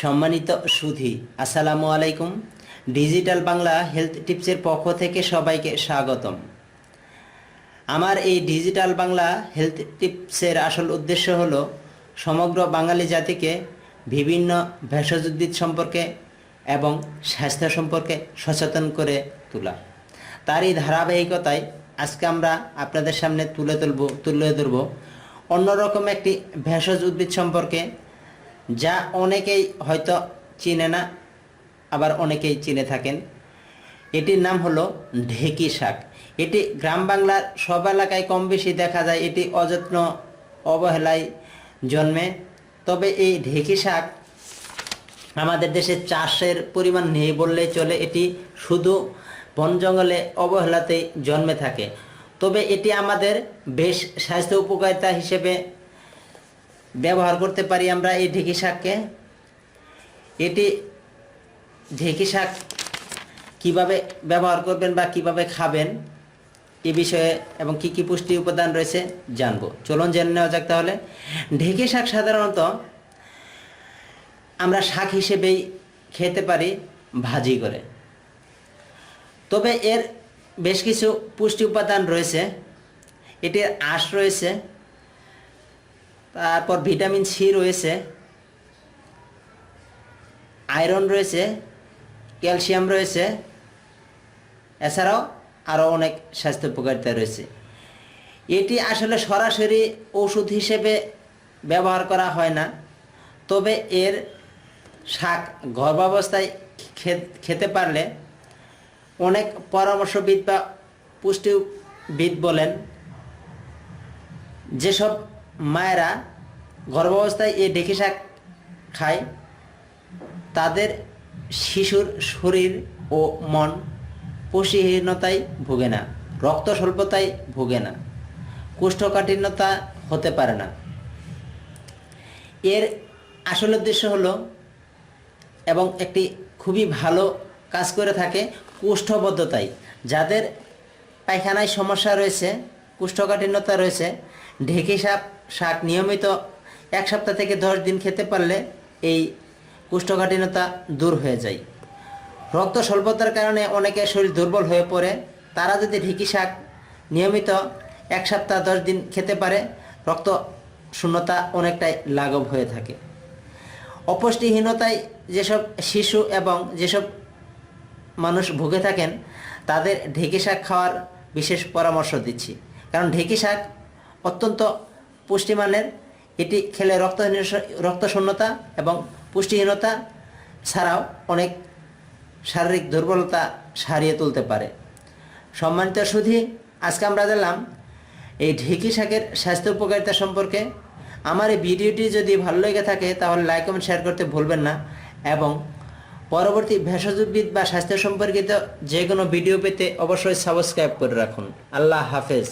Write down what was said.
সম্মানিত সুধী, আসসালামু আলাইকুম। ডিজিটাল বাংলা হেলথ টিপসের পক্ষ থেকে সবাইকে স্বাগতম। আমার এই ডিজিটাল বাংলা হেলথ টিপসের আসল উদ্দেশ্য হল সমগ্র বাঙালি জাতিকে বিভিন্ন ভেষজ উদ্ভিদ সম্পর্কে এবং স্বাস্থ্য সম্পর্কে সচেতন করে তোলা। তারই ধারাবাহিকতায় আজকে আমরা আপনাদের সামনে তুলে তুলব তুলে ধরব অন্যরকম একটি ভেষজ উদ্ভিদ সম্পর্কে যা অনেকেই হয়তো চিনে না, আবার অনেকেই চিনে থাকেন। এটির নাম হলো ঢেকি শাক। এটি গ্রাম বাংলার সব এলাকায় কম বেশি দেখা যায়। এটি অযত্ন অবহেলায় জন্মে। তবে এই ঢেকি শাক আমাদের দেশে চাষের পরিমাণ নেই বললেই চলে। এটি শুধু বন জঙ্গলে অবহেলাতেই জন্মে থাকে। তবে এটি আমাদের বেশ স্বাস্থ্য উপকারিতা হিসেবে ব্যবহার করতে পারি আমরা এই ঢেঁকি শাককে? এটি ঢেঁকি শাক কীভাবে ব্যবহার করবেন বা কীভাবে খাবেন এ বিষয়ে এবং কি কি পুষ্টি উপাদান রয়েছে জানব। চলুন জেনে নেওয়া যাক তাহলে। ঢেঁকি শাক সাধারণত আমরা শাক হিসেবেই খেতে পারি ভাজি করে। তবে এর বেশ কিছু পুষ্টি উপাদান রয়েছে। এটির আঁশ রয়েছে। তারপর ভিটামিন সি রয়েছে, আয়রন রয়েছে, ক্যালসিয়াম রয়েছে, এছাড়াও আরও অনেক স্বাস্থ্য উপকারিতা রয়েছে। এটি আসলে সরাসরি ওষুধ হিসেবে ব্যবহার করা হয় না, তবে এর শাক গর্ভাবস্থায় খেতে পারলে অনেক পরামর্শবিদ বা পুষ্টিবিদ বলেন, যেসব মায়েরা গর্ভাবস্থায় এই ঢেঁকি শাক খায়। তাদের শিশুর শরীর ও মন পুষ্টিহীনতায় ভোগে না, রক্ত স্বল্পতায় ভোগে না, কোষ্ঠকাঠিন্যতা হতে পারে না। এর আসল উদ্দেশ্য হলো এবং একটি খুবই ভালো কাজ করে থাকে কোষ্ঠবদ্ধতায়। যাদের পায়খানায় সমস্যা রয়েছে, কোষ্ঠকাঠিন্যতা রয়েছে ঢেঁকি শাক শাক নিয়মিত এক সপ্তাহ থেকে দশ দিন খেতে পারলে এই কোষ্ঠকাঠিন্যতা দূর হয়ে যায়। রক্ত স্বল্পতার কারণে অনেকের শরীর দুর্বল হয়ে পড়ে। তারা যদি ঢেঁকি শাক নিয়মিত এক সপ্তাহ দশ দিন খেতে পারে, রক্ত শূন্যতা অনেকটাই লাঘব হয়ে থাকে। অপুষ্টিহীনতায় যেসব শিশু এবং যেসব মানুষ ভুগে থাকেন, তাদের ঢেঁকি শাক খাওয়ার বিশেষ পরামর্শ দিচ্ছি। কারণ ঢেঁকি শাক অত্যন্ত পুষ্টিমানের। এটি খেলে রক্ত রক্তশূন্যতা এবং পুষ্টিহীনতা ছাড়াও অনেক শারীরিক দুর্বলতা সারিয়ে তুলতে পারে। সম্মানিত সুধী, আজকে আমরা জানলাম, এই ঢেঁকি শাকের স্বাস্থ্য উপকারিতা সম্পর্কে। আমার এই ভিডিওটি যদি ভালো লেগে থাকে, তাহলে লাইক কমেন্ট শেয়ার করতে ভুলবেন না এবং পরবর্তী ভেষজ উদ্ভিদ বা স্বাস্থ্য সম্পর্কিত যে কোনো ভিডিও পেতে অবশ্যই সাবস্ক্রাইব করে রাখুন। আল্লাহ হাফেজ।